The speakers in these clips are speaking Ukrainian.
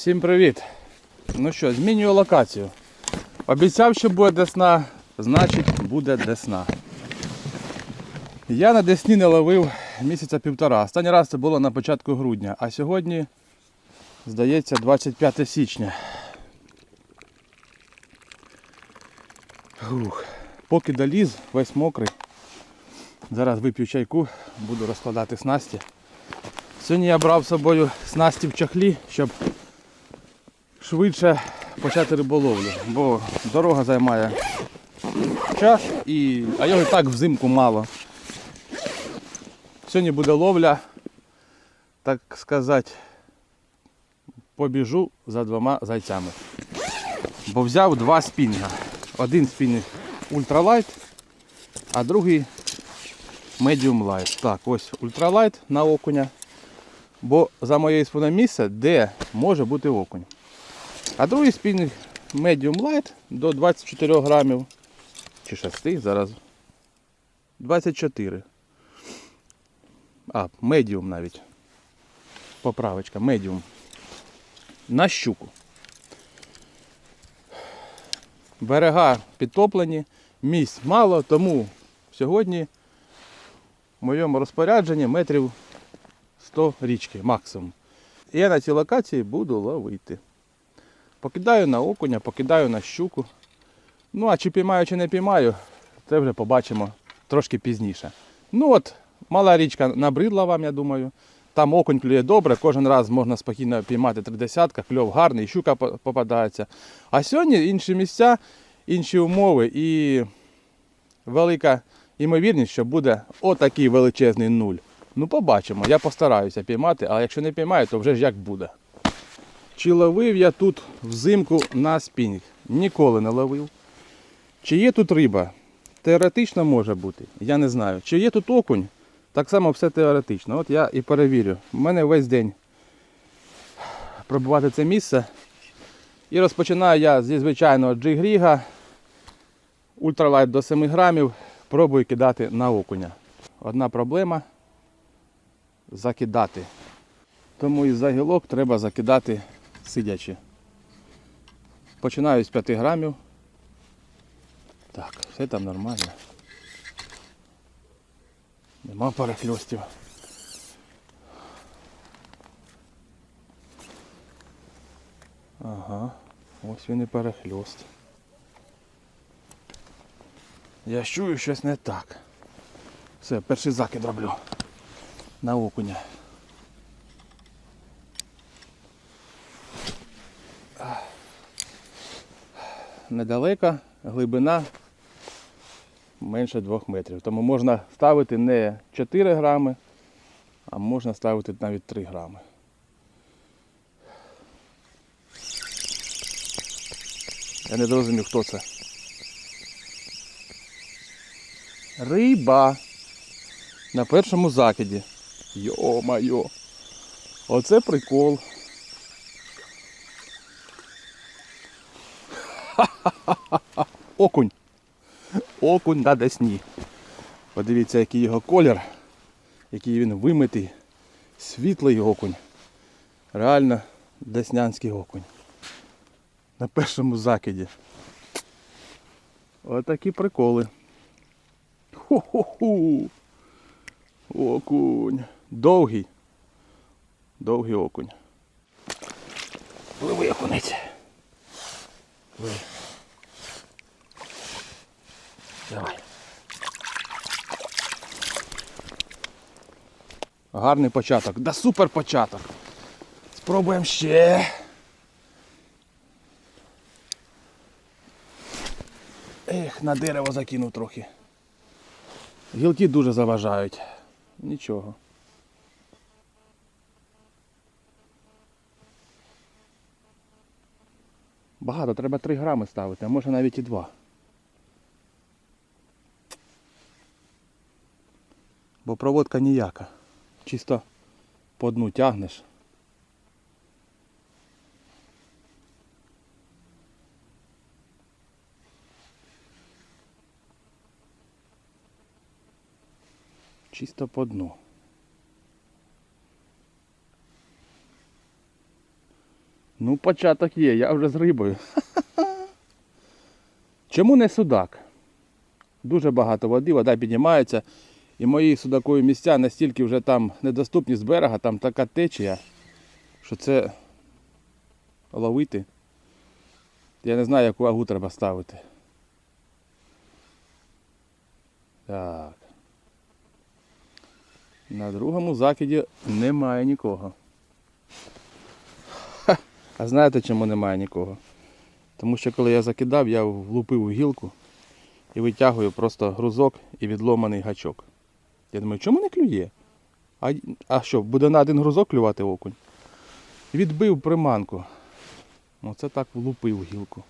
Всім привіт! Ну що, змінюю локацію. Обіцяв, що буде десна, значить буде десна. Я на десні не ловив місяця півтора. Останній раз це було на початку грудня, а сьогодні, здається, 25 січня. Ух. Поки доліз, весь мокрий. Зараз вип'ю чайку, буду розкладати снасті. Сьогодні я брав з собою снасті в чохлі, щоб швидше почати риболовлю, бо дорога займає час, і... а його і так взимку мало. Сьогодні буде ловля, так сказати, побіжу за двома зайцями. Бо взяв два спінга. Один спінг ультралайт, а другий медіум лайт. Так, ось ультралайт на окуня. Бо за моєю спиною місце, де може бути окунь. А другий спінінг Medium Light до 24 грамів. Чи 6 зараз. 24. А, медіум навіть. Поправочка, медіум. На щуку. Берега підтоплені, місць мало, тому сьогодні в моєму розпорядженні метрів 100 річки максимум. Я на цій локації буду ловити. Покидаю на окуня, покидаю на щуку. Ну а чи піймаю, чи не піймаю, це вже побачимо трошки пізніше. Ну от, мала річка набридла вам, я думаю. Там окунь клює добре, кожен раз можна спокійно піймати тридесятка, кльов гарний, щука попадається. А сьогодні інші місця, інші умови і велика ймовірність, що буде отакий величезний нуль. Ну, побачимо. Я постараюся піймати, а якщо не піймаю, то вже ж як буде. Чи ловив я тут взимку на спінінг? Ніколи не ловив. Чи є тут риба? Теоретично може бути. Я не знаю. Чи є тут окунь? Так само все теоретично. От я і перевірю. У мене весь день пробувати це місце. І розпочинаю я зі звичайного джигріга. Ультралайт до 7 грамів. Пробую кидати на окуня. Одна проблема закидати. Тому із загілок треба закидати сидячи. Починаю з 5 грамів. Так, все там нормально. Нема перехльостів. Ага, ось він і перехльост. Я чую щось не так. Все, перший закид роблю на окуня. Недалеко, глибина менше 2 метрів. Тому можна ставити не 4 грами, а можна ставити навіть 3 грами. Я не зрозумів, хто це. Риба на першому закиді. Йо-майо. Оце прикол. Ха-ха-ха-ха. Окунь. Окунь на десні. Подивіться, який його колір, який він вимитий. Світлий окунь. Реально деснянський окунь. На першому закиді. Отакі приколи. Ху-ху-ху. Окунь. Довгий. Довгий окунь. Пливи окунець. Пливи. Давай. Гарний початок. Да супер початок. Спробуємо ще. Ех, на дерево закинув трохи. Гілки дуже заважають. Нічого. Багато, треба 3 грами ставити, а може навіть і 2. Бо проводка ніяка. Чисто по дну тягнеш. Чисто по дну. Ну, початок є, я вже з рибою. Чому не судак? Дуже багато води, вода піднімається. І мої судакові місця настільки вже там недоступні з берега, там така течія, що це ловити. Я не знаю, яку вагу треба ставити. Так. На другому закиді немає нікого. Ха, а знаєте, чому немає нікого? Тому що коли я закидав, я влупив у гілку і витягую просто грузок і відломаний гачок. Я думаю, чому не клює? А, а що, буде на один грузок клювати окунь? Відбив приманку. Оце так влупив гілку.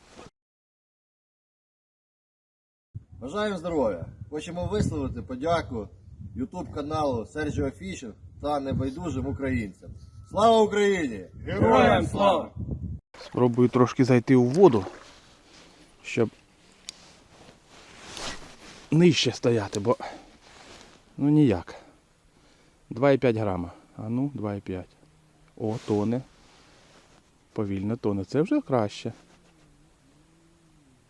Бажаємо здоров'я! Хочемо висловити подяку YouTube каналу Sergio Fishing та небайдужим українцям. Слава Україні! Героям слава! Спробую трошки зайти у воду, щоб нижче стояти, бо ну ніяк. 2,5 грама. А ну, 2,5. О, тоне. Повільно тоне. Це вже краще.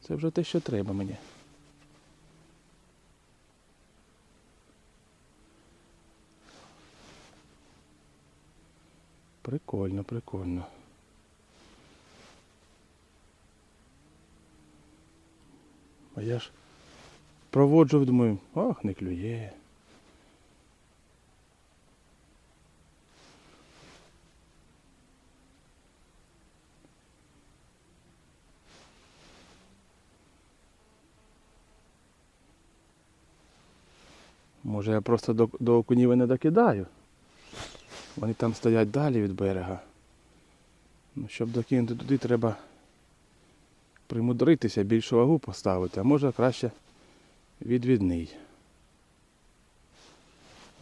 Це вже те, що треба мені. Прикольно, прикольно. А я ж проводжу, думаю, ох, не клює. Може я просто до, до окунів не докидаю. Вони там стоять далі від берега. Ну, щоб докинути туди, треба примудритися, більшу вагу поставити, а може краще відвідний.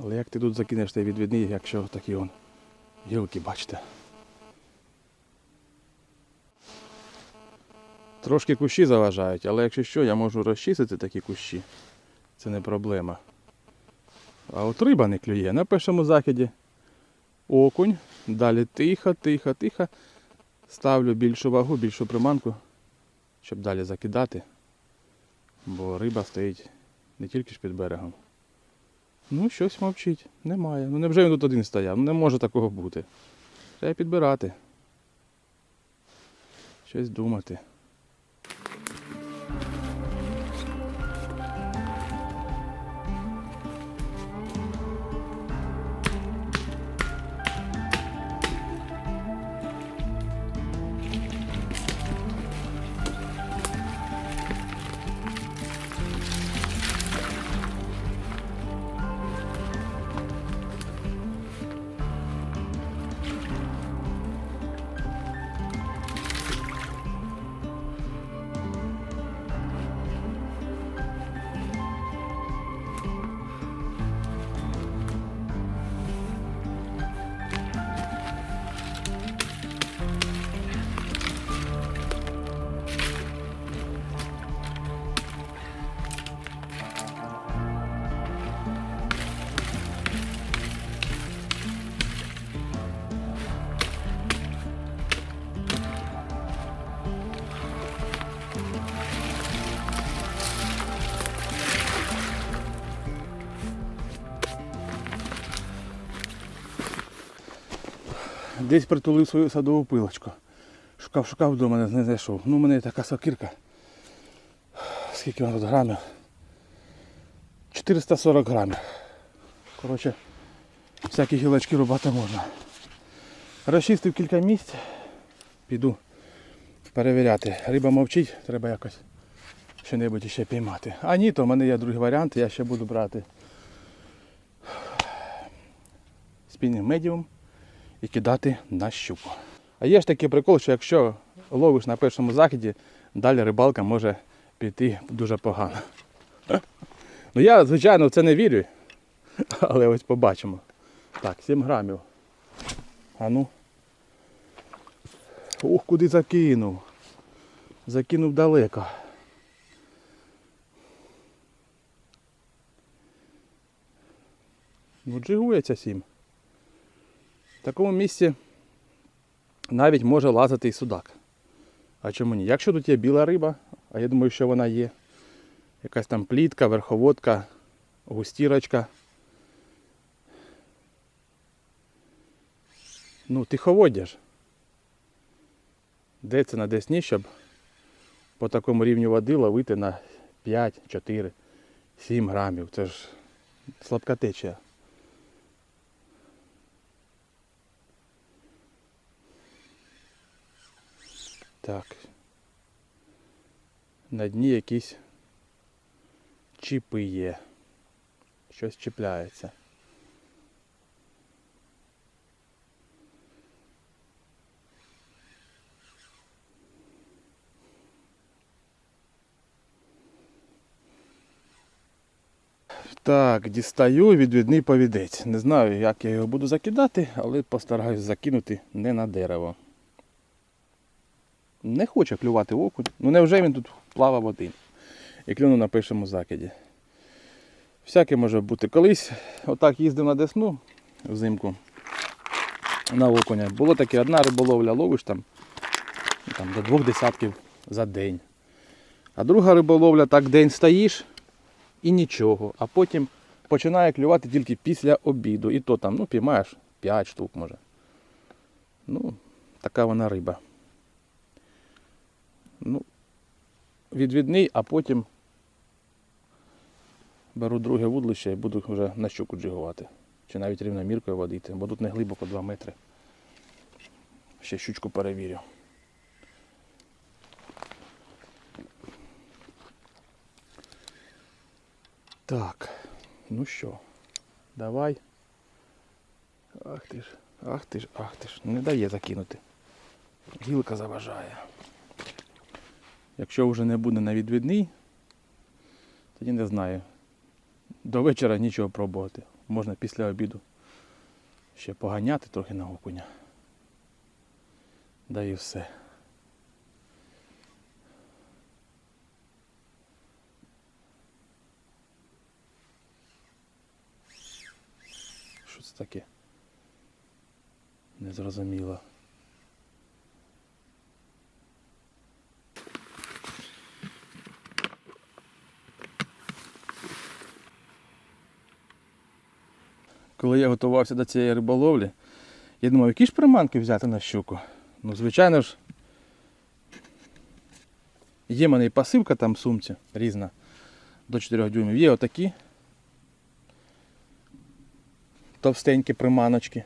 Але як ти тут закинеш той відвідний, якщо такі он гілки, бачите. Трошки кущі заважають, але якщо що, я можу розчистити такі кущі. Це не проблема. А от риба не клює. На першому закиді окунь, далі тихо, тихо, тихо. Ставлю більшу вагу, більшу приманку, щоб далі закидати. Бо риба стоїть не тільки ж під берегом. Ну, щось мовчить. Немає. Ну невже він тут один стояв? Ну не може такого бути. Треба підбирати. Щось думати. Десь притулив свою садову пилочку. Шукав, шукав вдома, не- знайшов. Ну, у мене така сокирка. Скільки вона тут грамів? 440 грамів. Коротше, всякі гілочки рубати можна. Розчистив кілька місць. Піду перевіряти. Риба мовчить, треба якось що-небудь ще піймати. А ні, то в мене є другий варіант, я ще буду брати спінінг медіум і кидати на щуку. А є ж такий прикол, що якщо ловиш на першому закиді, далі рибалка може піти дуже погано. Ну я, звичайно, в це не вірю. Але ось побачимо. Так, 7 грамів. А ну. Ух, куди закинув. Закинув далеко. Ну, джигується 7. В такому місці навіть може лазити і судак. А чому ні? Якщо тут є біла риба, а я думаю, що вона є, якась там плітка, верховодка, густірочка. Ну, тиховоддя ж. Де це на Десні, щоб по такому рівню води ловити на 5, 4, 7 грамів. Це ж слабка течія. Так. На дні якісь чіпи є. Щось чіпляється. Так, дістаю відвідний повідець. Не знаю, як я його буду закидати, але постараюсь закинути не на дерево. Не хоче клювати окунь. Ну невже він тут плавав один? І клюну на першому закиді. Всяке може бути. Колись отак їздив на Десну взимку на окуня. Було таке одна риболовля, ловиш там, ну, там до двох десятків за день. А друга риболовля, так день стоїш і нічого. А потім починає клювати тільки після обіду. І то там, ну, піймаєш 5 штук може. Ну, така вона риба. Ну, відвідний, а потім беру друге вудлище і буду вже на щуку джигувати. Чи навіть рівноміркою водити, бо тут не глибоко 2 метри. Ще щучку перевірю. Так, ну що, давай. Ах ти ж, ах ти ж, ах ти ж. Не дає закинути. Гілка заважає. Якщо вже не буде на відвідний, тоді не знаю. До вечора нічого пробувати. Можна після обіду ще поганяти трохи на окуня. Да і все. Що це таке? Незрозуміло. Коли я готувався до цієї риболовлі, я думав, які ж приманки взяти на щуку. Ну, звичайно ж, є в мене і пасивка там в сумці різна до 4 дюймів. Є отакі товстенькі приманочки.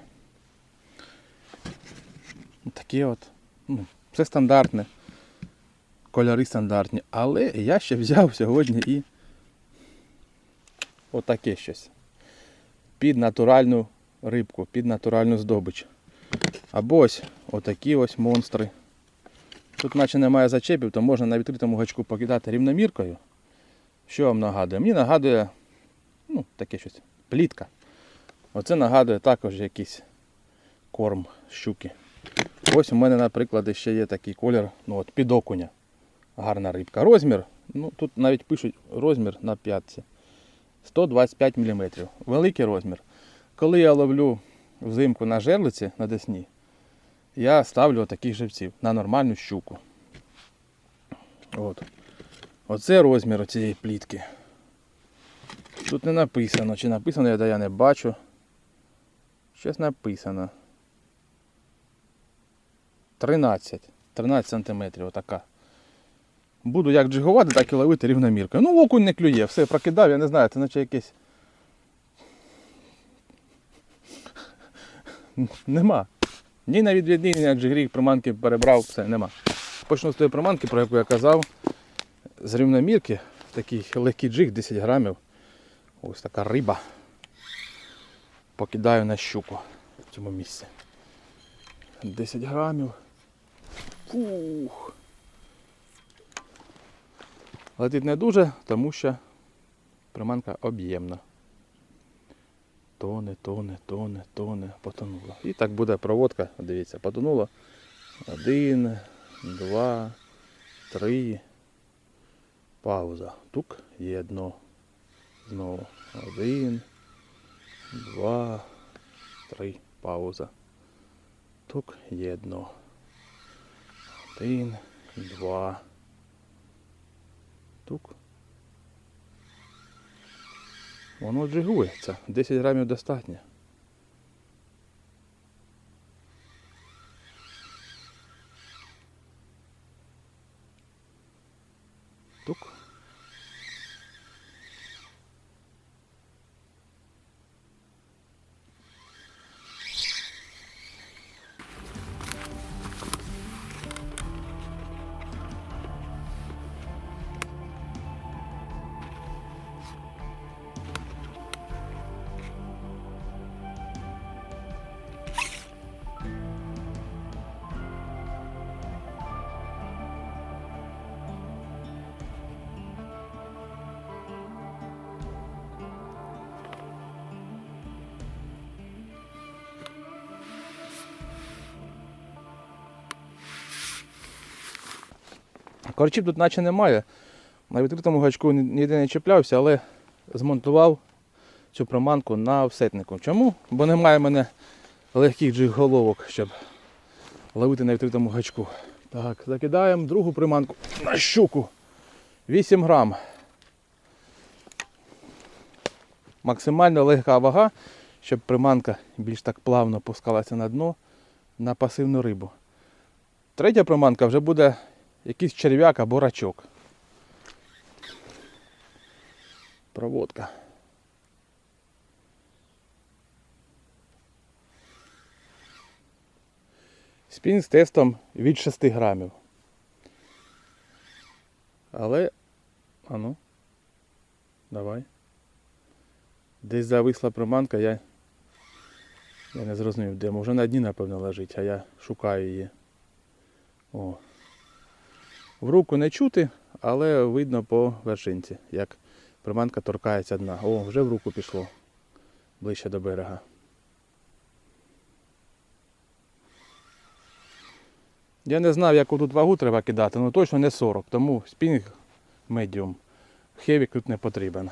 Такі от. Ну, все стандартне. Кольори стандартні. Але я ще взяв сьогодні і отаке щось під натуральну рибку, під натуральну здобич. Або ось отакі ось монстри. Тут наче немає зачепів, то можна на відкритому гачку покидати рівноміркою. Що вам нагадує? Мені нагадує ну, таке щось, плітка. Оце нагадує також якийсь корм щуки. Ось у мене, наприклад, ще є такий колір, ну от під окуня. Гарна рибка. Розмір, ну тут навіть пишуть розмір на п'ятці. 125 мм. Великий розмір. Коли я ловлю взимку на жерлиці на Десні, я ставлю таких живців на нормальну щуку. От. Оце розмір цієї плітки. Тут не написано, чи написано, я, я не бачу. Щось написано. 13. 13 сантиметрів, отака. Буду як джигувати, так і ловити рівноміркою. Ну, окунь не клює, все прокидав, я не знаю, це наче якесь. Нема. Ні на відвідні, ні на джигрі приманки перебрав, все, нема. Почну з тої приманки, про яку я казав. З рівномірки, такий легкий джиг, 10 грамів. Ось така риба. Покидаю на щуку в цьому місці. 10 грамів. Фух. Летить не дуже, тому що приманка об'ємна. Тоне, тоне, тоне, тоне, потонула. І так буде проводка, дивіться, потонуло. Один, два, три. Пауза. Тук, є дно. Знову. Один, два, три. Пауза. Тук, є дно. Один, два. Тук. Воно джигується. 10 грамів достатньо. Корчів тут наче немає. На відкритому гачку ніде не чіплявся, але змонтував цю приманку на офсетнику. Чому? Бо немає в мене легких джиг-головок, щоб ловити на відкритому гачку. Так, закидаємо другу приманку на щуку. 8 грам. Максимально легка вага, щоб приманка більш так плавно пускалася на дно на пасивну рибу. Третя приманка вже буде якийсь черв'як або рачок. Проводка. Спін з тестом від 6 грамів. Але. Ану. Давай. Десь зависла приманка, я. Я не зрозумів, де. Може на дні, напевно, лежить, а я шукаю її. О. В руку не чути, але видно по вершинці, як приманка торкається дна. О, вже в руку пішло. Ближче до берега. Я не знав, яку тут вагу треба кидати, але точно не 40, тому спінг медіум. Хевік тут не потрібен.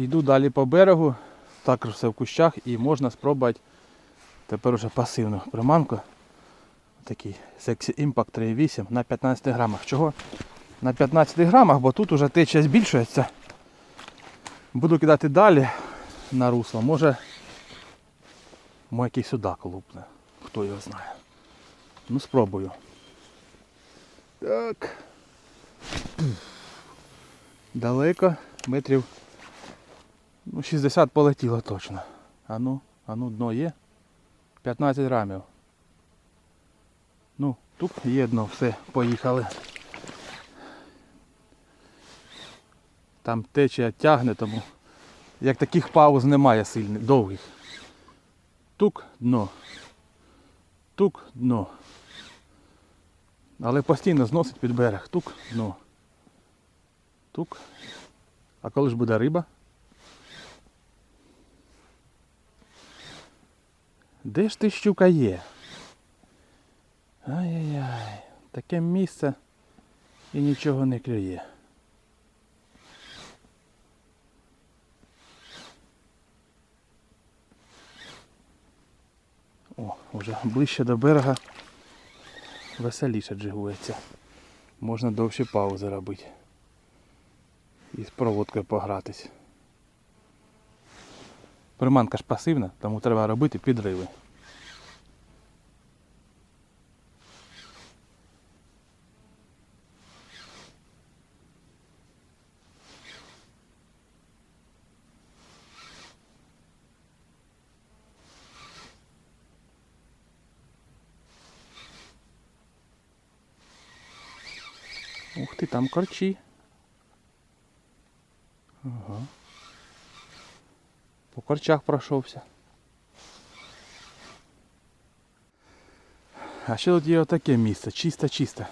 Йду далі по берегу, також все в кущах і можна спробувати тепер уже пасивну приманку. Такий Sexy Impact 3.8 на 15 грамах. Чого? На 15 грамах, бо тут уже течія збільшується. Буду кидати далі на русло. Може, може якийсь судак лупне. Хто його знає. Ну спробую. Так. Далеко, метрів Ну, 60 полетіло точно. А ну, а ну, дно є. 15 грамів. Ну, тут є дно, все, поїхали. Там течія тягне, тому як таких пауз немає сильних, довгих. Тук дно. Тук дно. Але постійно зносить під берег. Тук дно. Тук. А коли ж буде риба? Де ж ти щука є? Ай-яй-яй, таке місце і нічого не клює. О, вже ближче до берега веселіше джигується. Можна довші паузи робити. І з проводкою погратись. Приманка ж пасивна, тому треба робити підриви. Ух ти, там корчі. Ага. По корчах пройшовся. А ще тут є отаке місце, чисте-чисте.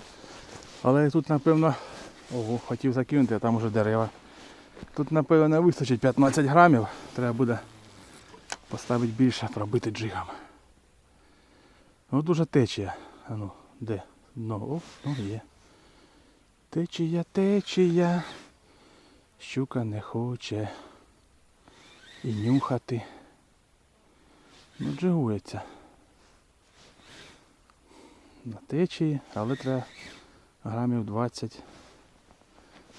Але тут, напевно, ого, хотів закинути, а там уже дерева Тут, напевно, не вистачить 15 грамів. Треба буде поставити більше, пробити джигом. Ну дуже течія. А ну, де? Дно. О, ну є. Течія, течія. Щука не хоче. І нюхати. Ну, джигується. На течії, але треба грамів 20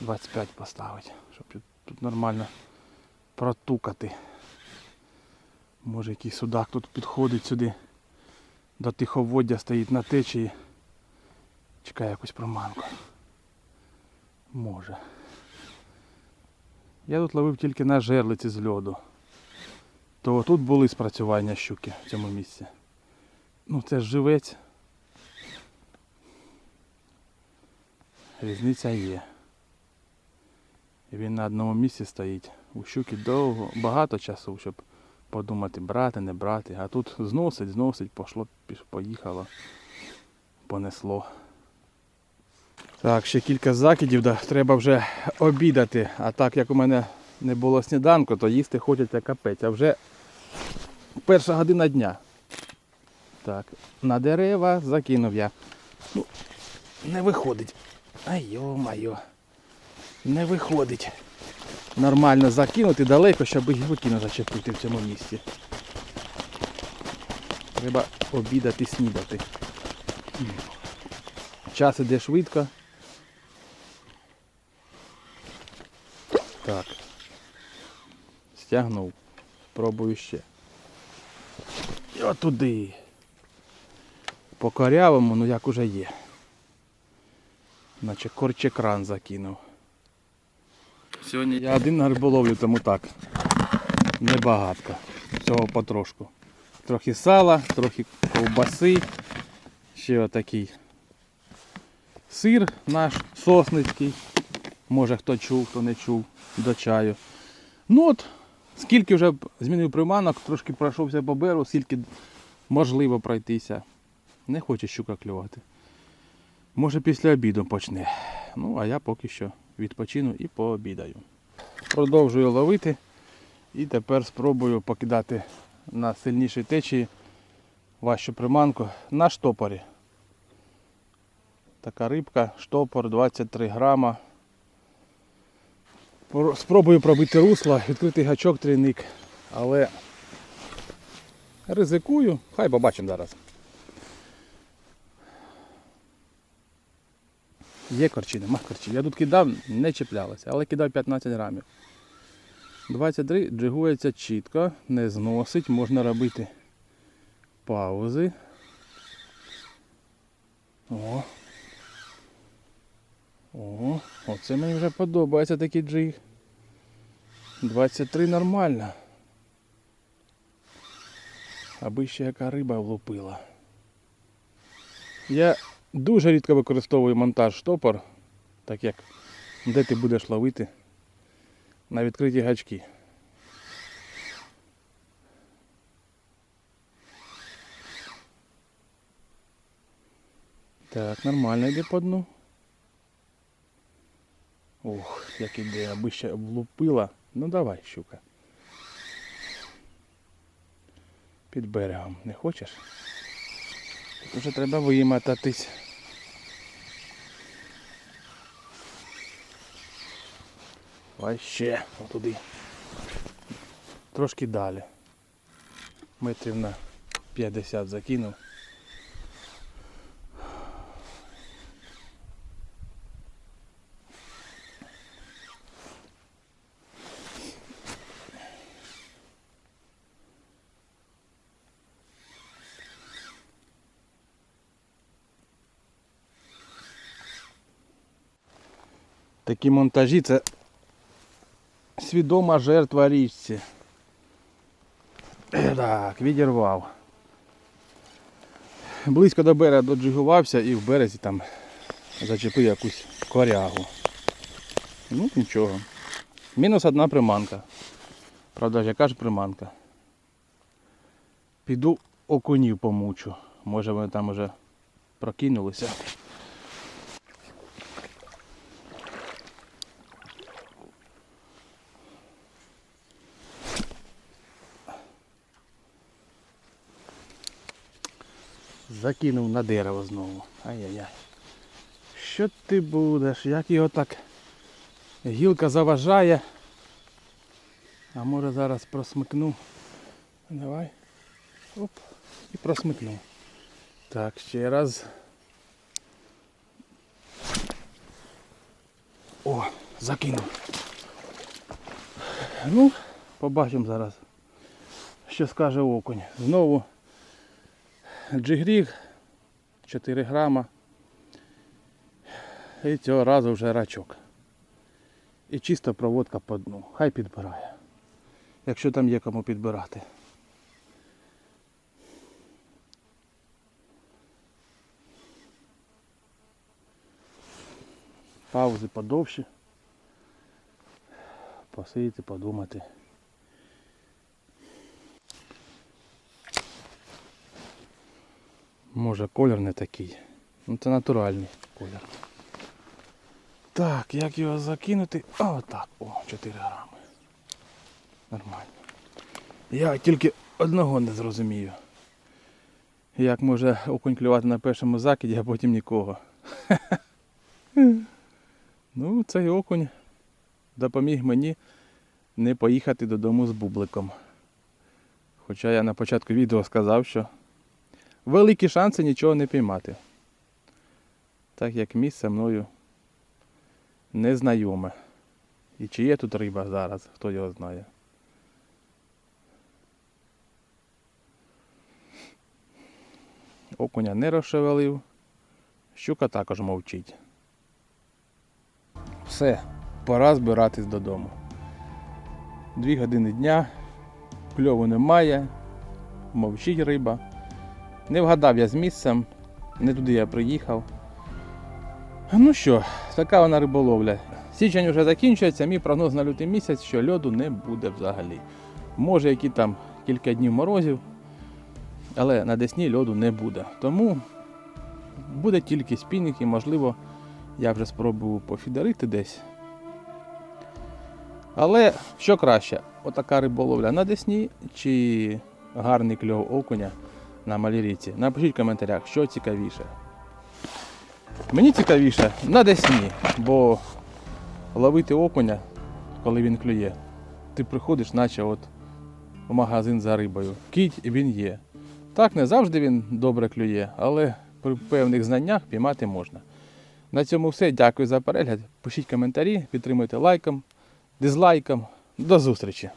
25 поставити, щоб тут нормально протукати. Може якийсь судак тут підходить сюди. До тиховоддя стоїть на течії. Чекає якусь проманку. Може. Я тут ловив тільки на жерлиці з льоду. То тут були спрацювання щуки в цьому місці. Ну це ж живець. Різниця є. Він на одному місці стоїть. У щуки довго, багато часу, щоб подумати, брати, не брати. А тут зносить, зносить, пошло, поїхало, понесло. Так, ще кілька закидів, да, треба вже обідати. А так як у мене не було сніданку, то їсти хочеться капець. А вже перша година дня. Так, на дерева закинув я. Ну, не виходить. Ай йо-майо. Не виходить. Нормально закинути далеко, щоб гілки не зачепити в цьому місці. Треба обідати, снідати. Час іде швидко. Так. Стягнув. Пробую ще. І отуди. По корявому, ну як уже є. Наче корчекран закинув. Сьогодні я один на риболовлю, тому так. Небагатко. Всього потрошку. Трохи сала, трохи ковбаси. Ще отакий сир наш сосницький. Може хто чув, хто не чув до чаю. Ну от, скільки вже змінив приманок, трошки пройшовся по берегу, скільки можливо пройтися. Не хоче щука клювати. Може після обіду почне. Ну, а я поки що відпочину і пообідаю. Продовжую ловити і тепер спробую покидати на сильнішій течії важчу приманку на штопорі. Така рибка, штопор 23 грама. Про- Спробую пробити русло, відкритий гачок трійник, але ризикую, хай побачимо зараз. Є корчі, нема корчів. Я тут кидав, не чіплялося, але кидав 15 грамів. 23 джигується чітко, не зносить, можна робити паузи. О. О, оце мені вже подобається такий джиг. 23 нормально. Аби ще яка риба влупила. Я дуже рідко використовую монтаж штопор, так як де ти будеш ловити на відкриті гачки. Так, нормально йде по дну. Ох, як іде, аби ще влупила. Ну давай, щука. Під берегом не хочеш? Тут вже треба вимотатись. Давай ще отуди. Трошки далі. Метрів на 50 закинув. Такі монтажі це свідома жертва річці. Так, відірвав. Близько до берега доджигувався і в березі там зачепив якусь корягу. Ну нічого. Мінус одна приманка. Правда, яка ж приманка? Піду окунів помучу. Може вони там уже прокинулися. Закинув на дерево знову. Ай-яй-яй. Що ти будеш? Як його так гілка заважає. А може зараз просмикну. Давай. Оп. І просмикну. Так, ще раз. О, закинув. Ну, побачимо зараз, що скаже окунь. Знову джигріг 4 грама. І цього разу вже рачок. І чиста проводка по дну. Хай підбирає. Якщо там є кому підбирати. Паузи подовші. Посидіти, подумати. Може колір не такий. Ну це натуральний колір. Так, як його закинути? О, так, о, 4 грами. Нормально. Я тільки одного не зрозумію. Як може окунь клювати на першому закиді, а потім нікого. Ну, цей окунь допоміг мені не поїхати додому з бубликом. Хоча я на початку відео сказав, що великі шанси нічого не піймати. Так як місце мною незнайоме. І чи є тут риба зараз, хто його знає. Окуня не розшевелив, щука також мовчить. Все, пора збиратись додому. Дві години дня, кльову немає, мовчить риба. Не вгадав я з місцем, не туди я приїхав. Ну що, така вона риболовля. Січень вже закінчується, мій прогноз на лютий місяць, що льоду не буде взагалі. Може, які там кілька днів морозів, але на Десні льоду не буде. Тому буде тільки спінінг і, можливо, я вже спробую пофідерити десь. Але що краще, отака риболовля на Десні чи гарний кльов окуня на малій? Напишіть в коментарях, що цікавіше. Мені цікавіше на Десні, бо ловити окуня, коли він клює, ти приходиш, наче от в магазин за рибою. Кіть він є. Так, не завжди він добре клює, але при певних знаннях піймати можна. На цьому все. Дякую за перегляд. Пишіть коментарі, підтримуйте лайком, дизлайком. До зустрічі!